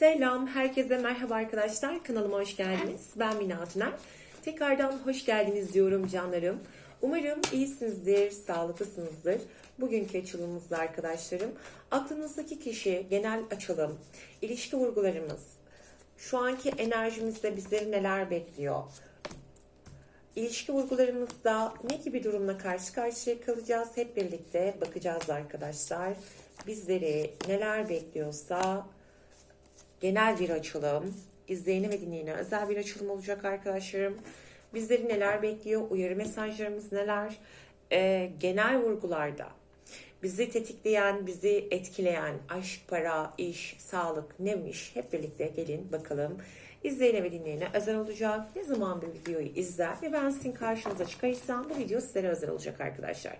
Selam, herkese merhaba arkadaşlar. Kanalıma hoş geldiniz. Ben Mina Tüner. Tekrardan hoş geldiniz diyorum canlarım. Umarım iyisinizdir, sağlıklısınızdır. Bugünkü açılımımızda arkadaşlarım, aklınızdaki kişi, genel açılım, ilişki vurgularımız, şu anki enerjimizde bizleri neler bekliyor? İlişki vurgularımızda ne gibi durumla karşı karşıya kalacağız? Hep birlikte bakacağız arkadaşlar. Bizleri neler bekliyorsa genel bir açılım. İzleyene ve dinleyene özel bir açılım olacak arkadaşlarım. Bizleri neler bekliyor? Uyarı mesajlarımız neler? Ee, genel vurgularda bizi tetikleyen, bizi etkileyen aşk, para, iş, sağlık neymiş? Hep birlikte gelin bakalım. İzleyene ve dinleyene özel olacak. Ne zaman bir videoyu izler ve ben sizin karşınıza çıkarırsam bu video sizlere özel olacak arkadaşlar.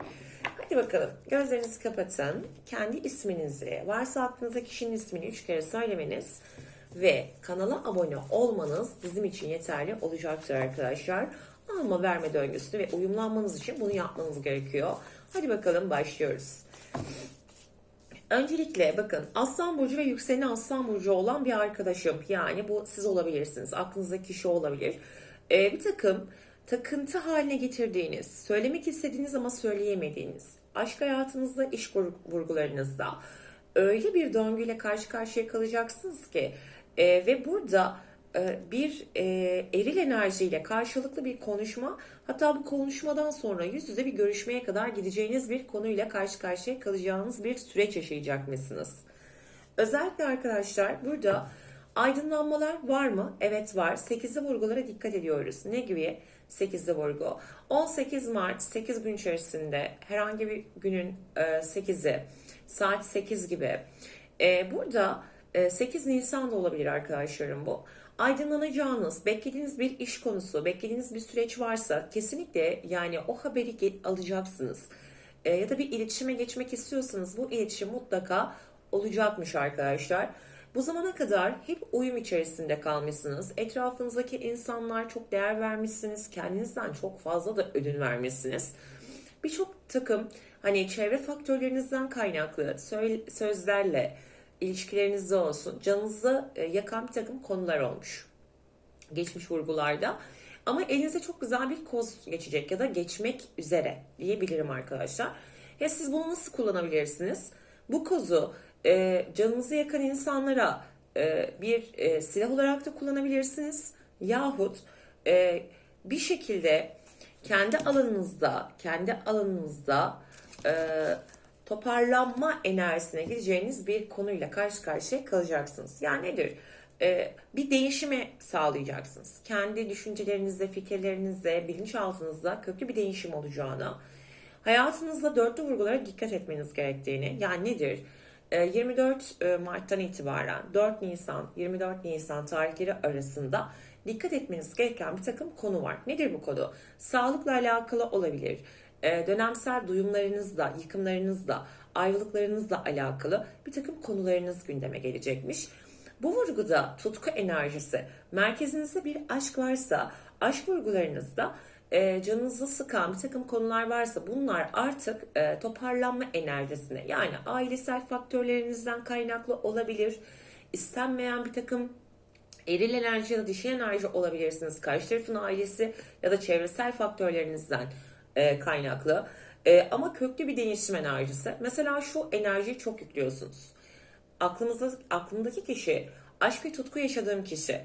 Hadi bakalım gözlerinizi kapatın. Kendi isminizi, varsa aklınıza kişinin ismini üç kere söylemeniz ve kanala abone olmanız bizim için yeterli olacaktır arkadaşlar. Alma verme döngüsünü ve uyumlanmanız için bunu yapmanız gerekiyor. Hadi bakalım başlıyoruz. Öncelikle bakın Aslan Burcu ve yükseleni Aslan Burcu olan bir arkadaşım. Yani bu siz olabilirsiniz. Aklınızdaki kişi olabilir. Ee, bir takım takıntı haline getirdiğiniz, söylemek istediğiniz ama söyleyemediğiniz, aşk hayatınızda, iş vur- vurgularınızda öyle bir döngüyle karşı karşıya kalacaksınız ki e, ve burada e, bir e, eril enerjiyle karşılıklı bir konuşma hatta bu konuşmadan sonra yüz yüze bir görüşmeye kadar gideceğiniz bir konuyla karşı karşıya kalacağınız bir süreç yaşayacak mısınız? Özellikle arkadaşlar burada aydınlanmalar var mı? Evet var. 8'li vurgulara dikkat ediyoruz. Ne gibi 8'li vurgu? 18 Mart 8 gün içerisinde herhangi bir günün e, 8'i saat 8 gibi. E, burada e, 8 Nisan da olabilir arkadaşlarım bu. Aydınlanacağınız, beklediğiniz bir iş konusu, beklediğiniz bir süreç varsa kesinlikle yani o haberi alacaksınız. E, ya da bir iletişime geçmek istiyorsanız bu iletişim mutlaka olacakmış arkadaşlar. Bu zamana kadar hep uyum içerisinde kalmışsınız. Etrafınızdaki insanlar çok değer vermişsiniz. Kendinizden çok fazla da ödün vermişsiniz. Birçok takım hani çevre faktörlerinizden kaynaklı sözlerle ilişkilerinizde olsun canınızı e, yakan bir takım konular olmuş. Geçmiş vurgularda. Ama elinize çok güzel bir koz geçecek ya da geçmek üzere diyebilirim arkadaşlar. Ya siz bunu nasıl kullanabilirsiniz? Bu kozu e, canınızı yakan insanlara e, bir e, silah olarak da kullanabilirsiniz. Yahut e, bir şekilde kendi alanınızda, kendi alanınızda e, toparlanma enerjisine gideceğiniz bir konuyla karşı karşıya kalacaksınız. Yani nedir? E, bir değişime sağlayacaksınız. Kendi düşüncelerinizde, fikirlerinizde, bilinçaltınızda köklü bir değişim olacağına, hayatınızda dörtlü vurgulara dikkat etmeniz gerektiğini, yani nedir? E, 24 e, Mart'tan itibaren 4 Nisan, 24 Nisan tarihleri arasında dikkat etmeniz gereken bir takım konu var. Nedir bu konu? Sağlıkla alakalı olabilir. E, dönemsel duyumlarınızla, yıkımlarınızla, ayrılıklarınızla alakalı bir takım konularınız gündeme gelecekmiş. Bu vurguda tutku enerjisi, merkezinizde bir aşk varsa, aşk vurgularınızda e, canınızı sıkan bir takım konular varsa bunlar artık e, toparlanma enerjisine yani ailesel faktörlerinizden kaynaklı olabilir. İstenmeyen bir takım eril enerji ya da dişi enerji olabilirsiniz. Karşı tarafın ailesi ya da çevresel faktörlerinizden e, kaynaklı. E, ama köklü bir değişim enerjisi. Mesela şu enerjiyi çok yüklüyorsunuz. Aklınızda, aklındaki kişi, aşk ve tutku yaşadığım kişi.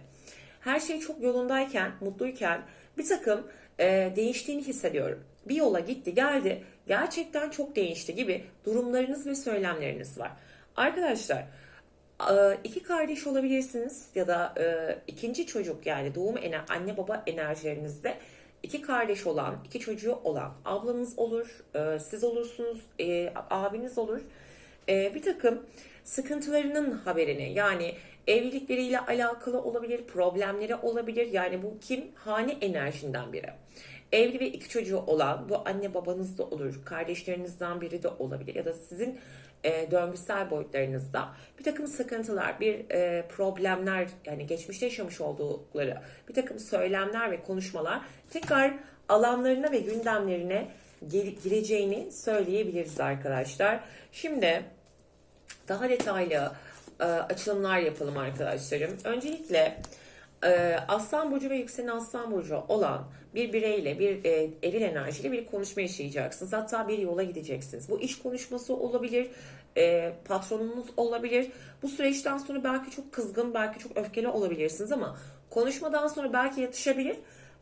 Her şey çok yolundayken, mutluyken bir takım e, değiştiğini hissediyorum. Bir yola gitti geldi gerçekten çok değişti gibi durumlarınız ve söylemleriniz var. Arkadaşlar iki kardeş olabilirsiniz ya da e, ikinci çocuk yani doğum ener anne baba enerjilerinizde iki kardeş olan, iki çocuğu olan ablanız olur, e, siz olursunuz, e, abiniz olur. E, bir takım sıkıntılarının haberini yani evlilikleriyle alakalı olabilir, problemleri olabilir. Yani bu kim? Hane enerjinden biri. Evli ve iki çocuğu olan bu anne babanız da olur, kardeşlerinizden biri de olabilir ya da sizin e, döngüsel boyutlarınızda bir takım sıkıntılar, bir e, problemler yani geçmişte yaşamış oldukları bir takım söylemler ve konuşmalar tekrar alanlarına ve gündemlerine gireceğini söyleyebiliriz arkadaşlar. Şimdi daha detaylı e, açılımlar yapalım arkadaşlarım. Öncelikle e, Aslan Burcu ve Yükselen Aslan Burcu olan bir bireyle, bir e, eril enerjiyle bir konuşma yaşayacaksınız. Hatta bir yola gideceksiniz. Bu iş konuşması olabilir, e, patronunuz olabilir. Bu süreçten sonra belki çok kızgın, belki çok öfkeli olabilirsiniz ama konuşmadan sonra belki yatışabilir.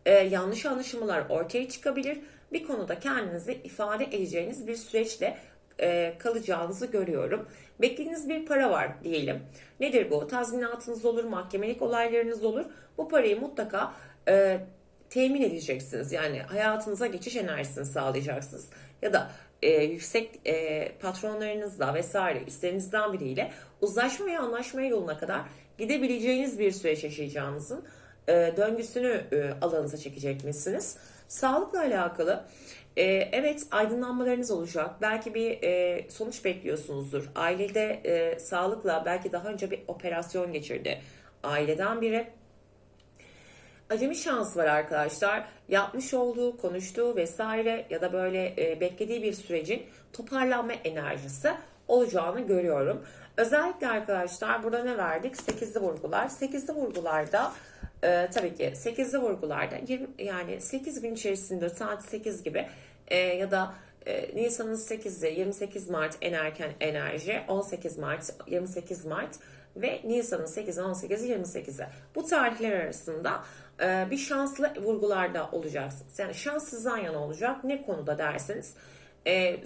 E, yanlış anlaşılmalar ortaya çıkabilir. Bir konuda kendinizi ifade edeceğiniz bir süreçle e, kalacağınızı görüyorum. Beklediğiniz bir para var diyelim. Nedir bu? Tazminatınız olur, mahkemelik olaylarınız olur. Bu parayı mutlaka e, temin edeceksiniz. Yani hayatınıza geçiş enerjisini sağlayacaksınız. Ya da e, yüksek e, patronlarınızla vesaire üstlerinizden biriyle uzlaşma ve anlaşma yoluna kadar gidebileceğiniz bir süreç yaşayacağınızın e, döngüsünü e, alanınıza çekecekmişsiniz. Sağlıkla alakalı e, evet aydınlanmalarınız olacak. Belki bir e, sonuç bekliyorsunuzdur. Ailede e, sağlıkla belki daha önce bir operasyon geçirdi. Aileden biri acemi şans var arkadaşlar. Yapmış olduğu, konuştuğu vesaire ya da böyle e, beklediği bir sürecin toparlanma enerjisi olacağını görüyorum. Özellikle arkadaşlar burada ne verdik? 8'li vurgular. 8'li vurgularda e, tabii ki 8'li vurgularda 20, yani 8 gün içerisinde saat 8 gibi e, ya da e, Nisan'ın 8'i 28 Mart en erken enerji 18 Mart 28 Mart ve Nisan'ın 8'i 18'i 28'i bu tarihler arasında e, bir şanslı vurgularda olacaksınız. Yani şans sizden yana olacak. Ne konuda derseniz e,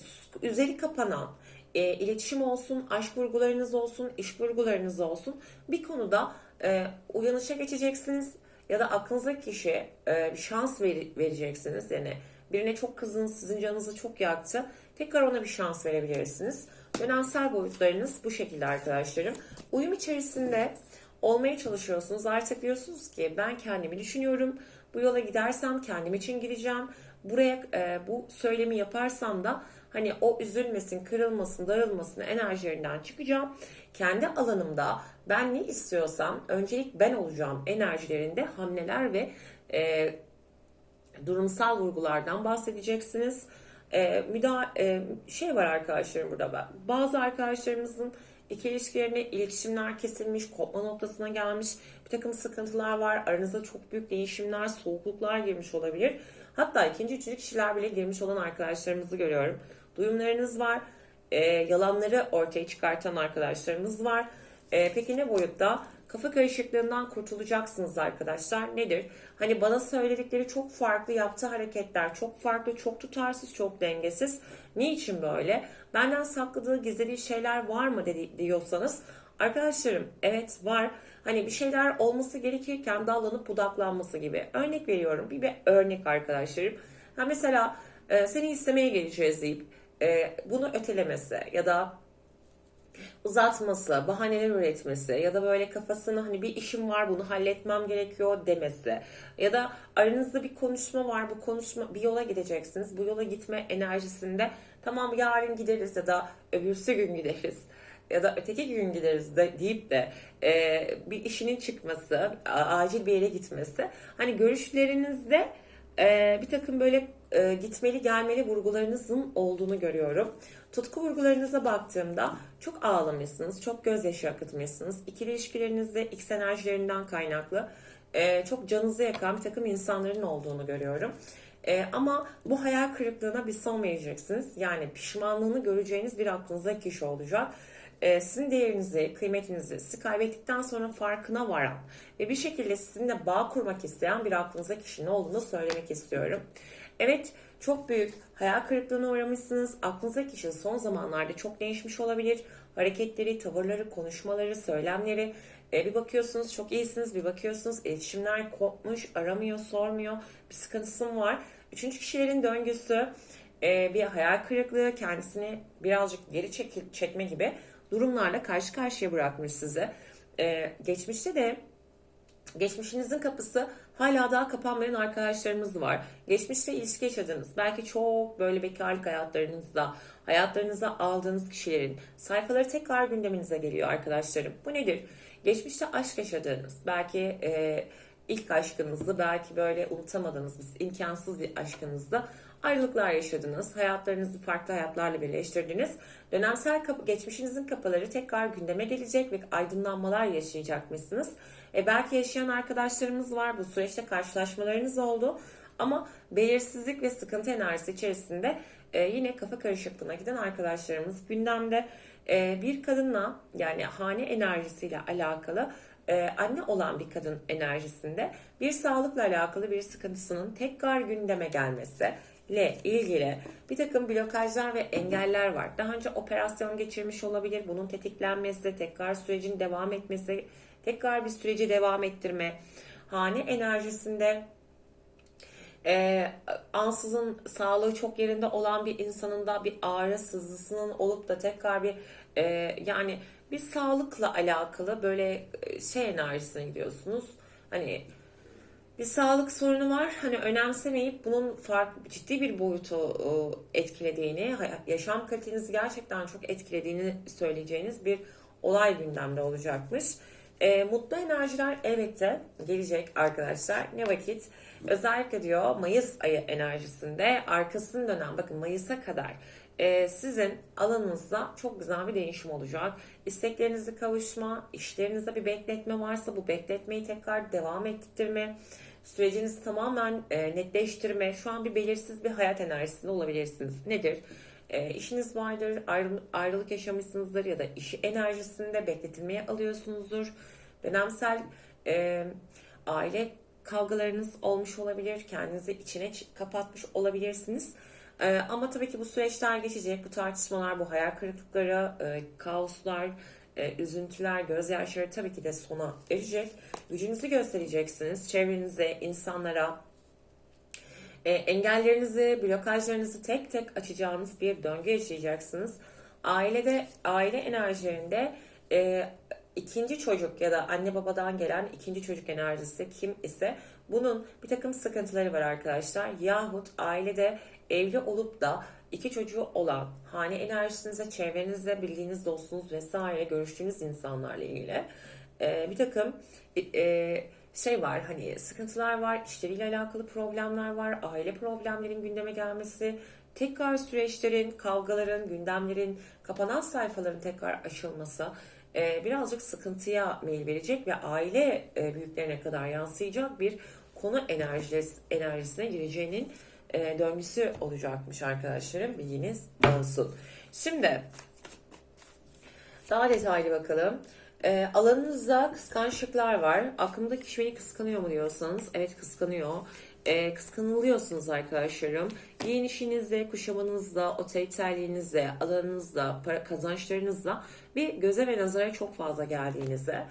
üzeri kapanan e, iletişim olsun, aşk vurgularınız olsun, iş vurgularınız olsun bir konuda e, uyanışa geçeceksiniz ya da aklınızdaki kişiye e, bir şans ver- vereceksiniz. Yani birine çok kızdınız, sizin canınızı çok yaktı. Tekrar ona bir şans verebilirsiniz. Dönemsel boyutlarınız bu şekilde arkadaşlarım. Uyum içerisinde olmaya çalışıyorsunuz. Artık diyorsunuz ki ben kendimi düşünüyorum. Bu yola gidersem kendim için gideceğim. Buraya e, bu söylemi yaparsam da hani o üzülmesin, kırılmasın, darılmasın enerjilerinden çıkacağım. Kendi alanımda ben ne istiyorsam öncelik ben olacağım enerjilerinde hamleler ve e, durumsal vurgulardan bahsedeceksiniz. E, müda e, şey var arkadaşlarım burada ben. Bazı arkadaşlarımızın iki ilişkilerine iletişimler kesilmiş, kopma noktasına gelmiş, bir takım sıkıntılar var. Aranızda çok büyük değişimler, soğukluklar girmiş olabilir. Hatta ikinci, üçüncü kişiler bile girmiş olan arkadaşlarımızı görüyorum. Duyumlarınız var. E, yalanları ortaya çıkartan arkadaşlarımız var. E, peki ne boyutta? Kafa karışıklığından kurtulacaksınız arkadaşlar. Nedir? Hani bana söyledikleri çok farklı yaptığı hareketler, çok farklı, çok tutarsız, çok dengesiz. Niçin böyle? Benden sakladığı, gizlediği şeyler var mı dedi, diyorsanız arkadaşlarım evet var. Hani bir şeyler olması gerekirken dallanıp budaklanması gibi. Örnek veriyorum. Bir, bir örnek arkadaşlarım. Ha mesela e, seni istemeye geleceğiz deyip e, bunu ötelemesi ya da uzatması, bahaneler üretmesi ya da böyle kafasına hani bir işim var bunu halletmem gerekiyor demesi ya da aranızda bir konuşma var bu konuşma bir yola gideceksiniz bu yola gitme enerjisinde tamam yarın gideriz ya da öbürsü gün gideriz ya da öteki gün gideriz de deyip de e, bir işinin çıkması, acil bir yere gitmesi. Hani görüşlerinizde e, bir takım böyle e, gitmeli gelmeli vurgularınızın olduğunu görüyorum. Tutku vurgularınıza baktığımda çok ağlamışsınız, çok gözyaşı akıtmışsınız. İkili ilişkilerinizde X enerjilerinden kaynaklı e, çok canınızı yakan bir takım insanların olduğunu görüyorum. E, ama bu hayal kırıklığına bir son vereceksiniz. Yani pişmanlığını göreceğiniz bir aklınızda kişi olacak. E, sizin değerinizi, kıymetinizi sizi kaybettikten sonra farkına varan ve bir şekilde sizinle bağ kurmak isteyen bir aklınızda kişinin olduğunu söylemek istiyorum. Evet çok büyük hayal kırıklığına uğramışsınız. Aklınızdaki kişi son zamanlarda çok değişmiş olabilir. Hareketleri, tavırları, konuşmaları, söylemleri. E, bir bakıyorsunuz çok iyisiniz, bir bakıyorsunuz iletişimler kopmuş, aramıyor, sormuyor. Bir sıkıntısı mı var? Üçüncü kişilerin döngüsü, e, bir hayal kırıklığı, kendisini birazcık geri çekil, çekme gibi durumlarla karşı karşıya bırakmış sizi. E, geçmişte de Geçmişinizin kapısı hala daha kapanmayan arkadaşlarımız var. Geçmişte ilişki yaşadığınız, belki çok böyle bekarlık hayatlarınızda, hayatlarınıza aldığınız kişilerin sayfaları tekrar gündeminize geliyor arkadaşlarım. Bu nedir? Geçmişte aşk yaşadığınız, belki e, ilk aşkınızdı, belki böyle unutamadığınız, imkansız bir aşkınızda ayrılıklar yaşadınız, hayatlarınızı farklı hayatlarla birleştirdiniz. Dönemsel kapı, geçmişinizin kapıları tekrar gündeme gelecek ve aydınlanmalar yaşayacakmışsınız. E belki yaşayan arkadaşlarımız var, bu süreçte karşılaşmalarınız oldu. Ama belirsizlik ve sıkıntı enerjisi içerisinde e, yine kafa karışıklığına giden arkadaşlarımız gündemde. E, bir kadınla yani hane enerjisiyle alakalı e, anne olan bir kadın enerjisinde bir sağlıkla alakalı bir sıkıntısının tekrar gündeme gelmesi ile ilgili bir takım blokajlar ve engeller var. Daha önce operasyon geçirmiş olabilir. Bunun tetiklenmesi, tekrar sürecin devam etmesi, tekrar bir süreci devam ettirme. Hane enerjisinde e, ansızın sağlığı çok yerinde olan bir insanın da bir ağrı sızısının olup da tekrar bir e, yani bir sağlıkla alakalı böyle e, şey enerjisine gidiyorsunuz. Hani bir sağlık sorunu var. Hani önemsemeyip bunun farklı ciddi bir boyutu etkilediğini, yaşam kalitenizi gerçekten çok etkilediğini söyleyeceğiniz bir olay gündemde olacakmış. E, mutlu enerjiler elbette gelecek arkadaşlar. Ne vakit? Özellikle diyor Mayıs ayı enerjisinde arkasını dönen bakın Mayıs'a kadar e, sizin alanınızda çok güzel bir değişim olacak. İsteklerinizi kavuşma, işlerinizde bir bekletme varsa bu bekletmeyi tekrar devam ettirme, sürecinizi tamamen e, netleştirme. Şu an bir belirsiz bir hayat enerjisinde olabilirsiniz. Nedir? E, işiniz vardır, ayrı- ayrılık yaşamışsınızdır ya da işi enerjisinde bekletilmeye alıyorsunuzdur. Dönemsel e, aile kavgalarınız olmuş olabilir, kendinizi içine kapatmış olabilirsiniz. E, ama tabii ki bu süreçler geçecek, bu tartışmalar, bu hayal kırıklıkları, e, kaoslar, e, üzüntüler, gözyaşları tabii ki de sona erecek. Gücünüzü göstereceksiniz çevrenize, insanlara, e, engellerinizi, blokajlarınızı tek tek açacağınız bir döngü yaşayacaksınız. Ailede, aile enerjilerinde e, ikinci çocuk ya da anne babadan gelen ikinci çocuk enerjisi kim ise bunun bir takım sıkıntıları var arkadaşlar. Yahut ailede evli olup da iki çocuğu olan hane enerjisinize, çevrenizde bildiğiniz dostunuz vesaire görüştüğünüz insanlarla ilgili e, bir takım e, şey var hani sıkıntılar var, işleriyle alakalı problemler var, aile problemlerin gündeme gelmesi, tekrar süreçlerin, kavgaların, gündemlerin, kapanan sayfaların tekrar açılması e, birazcık sıkıntıya meyil verecek ve aile e, büyüklerine kadar yansıyacak bir konu enerjisi, enerjisine gireceğinin e, döngüsü olacakmış arkadaşlarım. Bilginiz olsun. Şimdi daha detaylı bakalım. E, alanınızda kıskançlıklar var. Aklımda kişi beni kıskanıyor mu diyorsanız evet kıskanıyor. E, kıskanılıyorsunuz arkadaşlarım. Giyinişinizde, kuşamınızda, otoriterliğinizde, alanınızda, para kazançlarınızda bir göze ve nazara çok fazla geldiğinizde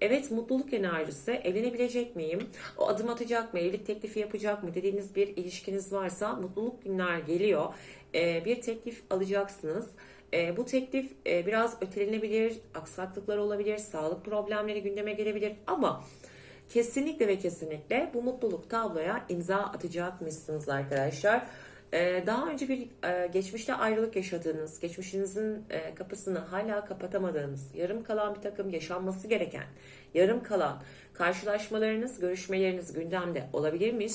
Evet mutluluk enerjisi evlenebilecek miyim? O adım atacak mı? Evlilik teklifi yapacak mı? Dediğiniz bir ilişkiniz varsa mutluluk günler geliyor. Ee, bir teklif alacaksınız. Ee, bu teklif e, biraz ötelenebilir, aksaklıklar olabilir, sağlık problemleri gündeme gelebilir ama kesinlikle ve kesinlikle bu mutluluk tabloya imza atacakmışsınız arkadaşlar. Ee, Daha önce bir e, geçmişte ayrılık yaşadığınız, geçmişinizin e, kapısını hala kapatamadığınız, yarım kalan bir takım yaşanması gereken, yarım kalan karşılaşmalarınız, görüşmeleriniz gündemde olabilirmiş.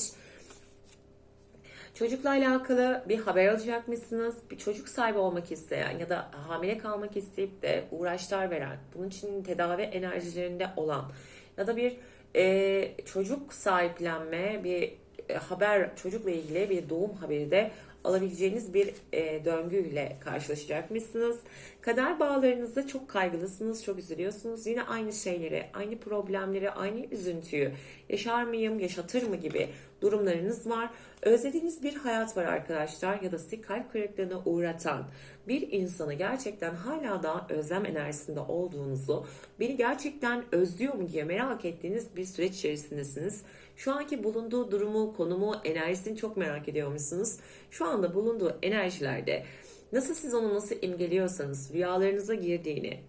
Çocukla alakalı bir haber alacakmışsınız. Bir çocuk sahibi olmak isteyen ya da hamile kalmak isteyip de uğraşlar veren, bunun için tedavi enerjilerinde olan ya da bir e, çocuk sahiplenme, bir haber çocukla ilgili bir doğum haberi de alabileceğiniz bir e, döngüyle karşılaşacakmışsınız. Kader bağlarınızda çok kaygılısınız, çok üzülüyorsunuz. Yine aynı şeyleri, aynı problemleri, aynı üzüntüyü yaşar mıyım, yaşatır mı gibi durumlarınız var. Özlediğiniz bir hayat var arkadaşlar ya da sizi kalp kırıklığına uğratan bir insanı gerçekten hala da özlem enerjisinde olduğunuzu, beni gerçekten özlüyor mu diye merak ettiğiniz bir süreç içerisindesiniz. Şu anki bulunduğu durumu, konumu, enerjisini çok merak ediyormuşsunuz. Şu anda bulunduğu enerjilerde nasıl siz onu nasıl imgeliyorsanız, rüyalarınıza girdiğini,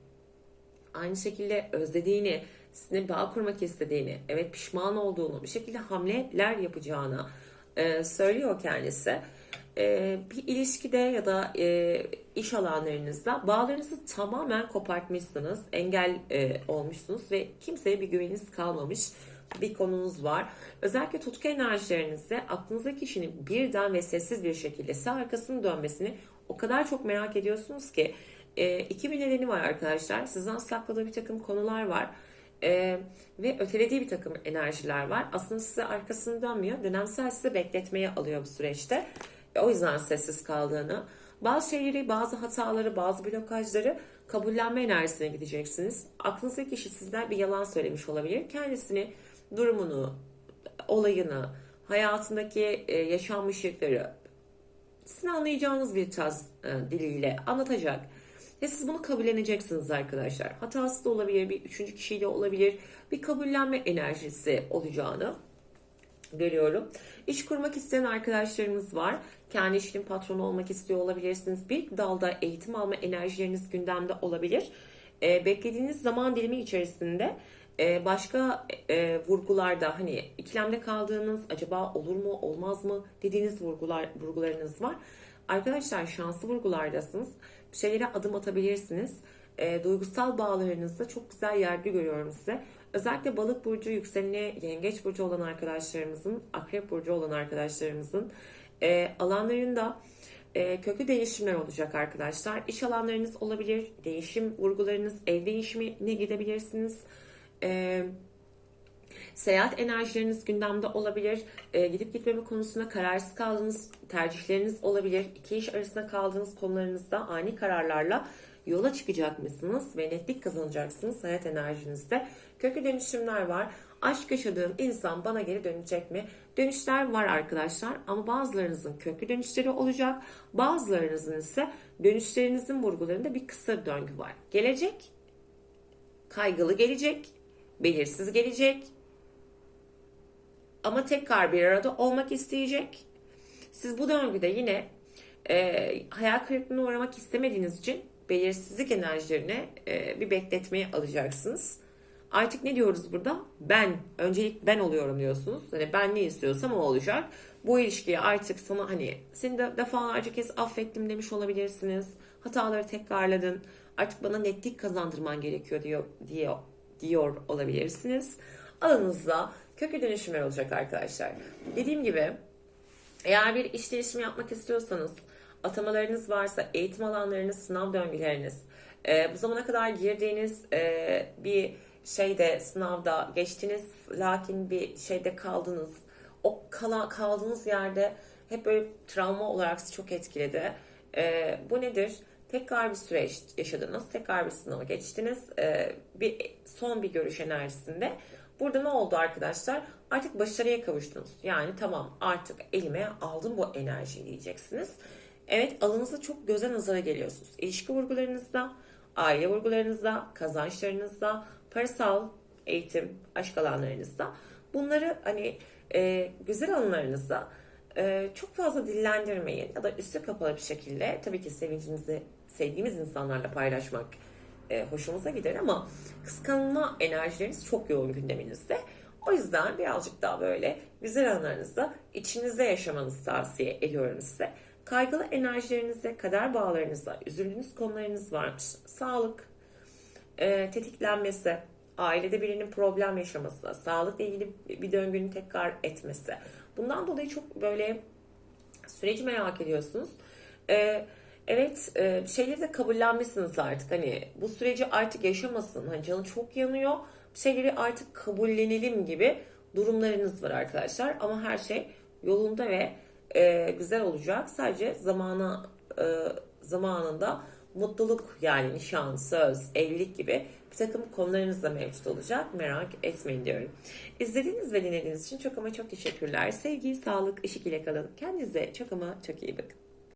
aynı şekilde özlediğini, sizinle bağ kurmak istediğini, evet pişman olduğunu, bir şekilde hamleler yapacağını e, söylüyor kendisi. E, bir ilişkide ya da e, iş alanlarınızda bağlarınızı tamamen kopartmışsınız, engel e, olmuşsunuz ve kimseye bir güveniniz kalmamış. Bir konunuz var. Özellikle tutku enerjilerinizde aklınızdaki kişinin birden ve sessiz bir şekilde size arkasını dönmesini o kadar çok merak ediyorsunuz ki e, iki bir nedeni var arkadaşlar. Sizden sakladığı bir takım konular var. E, ve ötelediği bir takım enerjiler var. Aslında size arkasını dönmüyor. Dönemsel sizi bekletmeye alıyor bu süreçte. E, o yüzden sessiz kaldığını. Bazı şeyleri, bazı hataları, bazı blokajları kabullenme enerjisine gideceksiniz. Aklınızdaki kişi sizden bir yalan söylemiş olabilir. Kendisini, durumunu, olayını, hayatındaki e, yaşanmışlıkları sizin anlayacağınız bir tarz e, diliyle anlatacak. Ve siz bunu kabulleneceksiniz arkadaşlar. Hatası da olabilir, bir üçüncü kişiyle olabilir. Bir kabullenme enerjisi olacağını görüyorum. İş kurmak isteyen arkadaşlarımız var. Kendi işinin patronu olmak istiyor olabilirsiniz. Bir dalda eğitim alma enerjileriniz gündemde olabilir. E, beklediğiniz zaman dilimi içerisinde e, başka e, vurgularda hani ikilemde kaldığınız acaba olur mu olmaz mı dediğiniz vurgular vurgularınız var. Arkadaşlar şanslı vurgulardasınız. Bir şeylere adım atabilirsiniz. E, duygusal bağlarınızda çok güzel yerde görüyorum size. Özellikle balık burcu, yükseleni yengeç burcu olan arkadaşlarımızın, akrep burcu olan arkadaşlarımızın e, alanlarında e, köklü değişimler olacak arkadaşlar. İş alanlarınız olabilir, değişim vurgularınız, ev değişimine gidebilirsiniz. E, seyahat enerjileriniz gündemde olabilir. E, gidip gitmeme konusunda kararsız kaldığınız tercihleriniz olabilir. İki iş arasında kaldığınız konularınızda ani kararlarla yola çıkacak mısınız ve netlik kazanacaksınız hayat enerjinizde. Köklü dönüşümler var. Aşk yaşadığım insan bana geri dönecek mi? Dönüşler var arkadaşlar ama bazılarınızın köklü dönüşleri olacak. Bazılarınızın ise dönüşlerinizin vurgularında bir kısa döngü var. Gelecek, kaygılı gelecek, belirsiz gelecek. Ama tekrar bir arada olmak isteyecek. Siz bu döngüde yine e, hayal kırıklığına uğramak istemediğiniz için belirsizlik enerjilerine e, bir bekletmeye alacaksınız. Artık ne diyoruz burada? Ben, öncelik ben oluyorum diyorsunuz. Hani ben ne istiyorsam o olacak. Bu ilişkiye artık sana hani seni de defalarca kez affettim demiş olabilirsiniz. Hataları tekrarladın. Artık bana netlik kazandırman gerekiyor diyor, diyor, diyor olabilirsiniz. Alanınızda köklü dönüşümler olacak arkadaşlar. Dediğim gibi eğer bir iş değişimi yapmak istiyorsanız atamalarınız varsa eğitim alanlarınız, sınav döngüleriniz, e, bu zamana kadar girdiğiniz e, bir şeyde sınavda geçtiniz lakin bir şeyde kaldınız. O kala, kaldığınız yerde hep böyle travma olarak sizi çok etkiledi. E, bu nedir? Tekrar bir süreç yaşadınız, tekrar bir sınava geçtiniz. E, bir son bir görüş enerjisinde. Burada ne oldu arkadaşlar? Artık başarıya kavuştunuz. Yani tamam artık elime aldım bu enerjiyi diyeceksiniz. Evet alınızda çok göze nazara geliyorsunuz. İlişki vurgularınızda, aile vurgularınızda, kazançlarınızda, parasal, eğitim, aşk alanlarınızda. Bunları hani e, güzel anlarınızda e, çok fazla dillendirmeyin ya da üstü kapalı bir şekilde tabii ki sevincimizi sevdiğimiz insanlarla paylaşmak e, hoşumuza gider ama kıskanma enerjileriniz çok yoğun gündeminizde. O yüzden birazcık daha böyle güzel anlarınızda içinizde yaşamanızı tavsiye ediyorum size. Kaygılı enerjilerinizde, kader bağlarınızda üzüldüğünüz konularınız varmış. Sağlık, e, tetiklenmesi, ailede birinin problem yaşaması, sağlıkla ilgili bir döngünün tekrar etmesi. Bundan dolayı çok böyle süreci merak ediyorsunuz. E, evet e, şeyleri de kabullenmişsiniz artık. Hani bu süreci artık yaşamasın. Hani canı çok yanıyor. Şeyleri artık kabullenelim gibi durumlarınız var arkadaşlar. Ama her şey yolunda ve e, güzel olacak. Sadece zamana e, zamanında mutluluk yani nişan, söz, evlilik gibi bir takım konularınız da mevcut olacak. Merak etmeyin diyorum. İzlediğiniz ve dinlediğiniz için çok ama çok teşekkürler. Sevgi, sağlık, ışık ile kalın. Kendinize çok ama çok iyi bakın.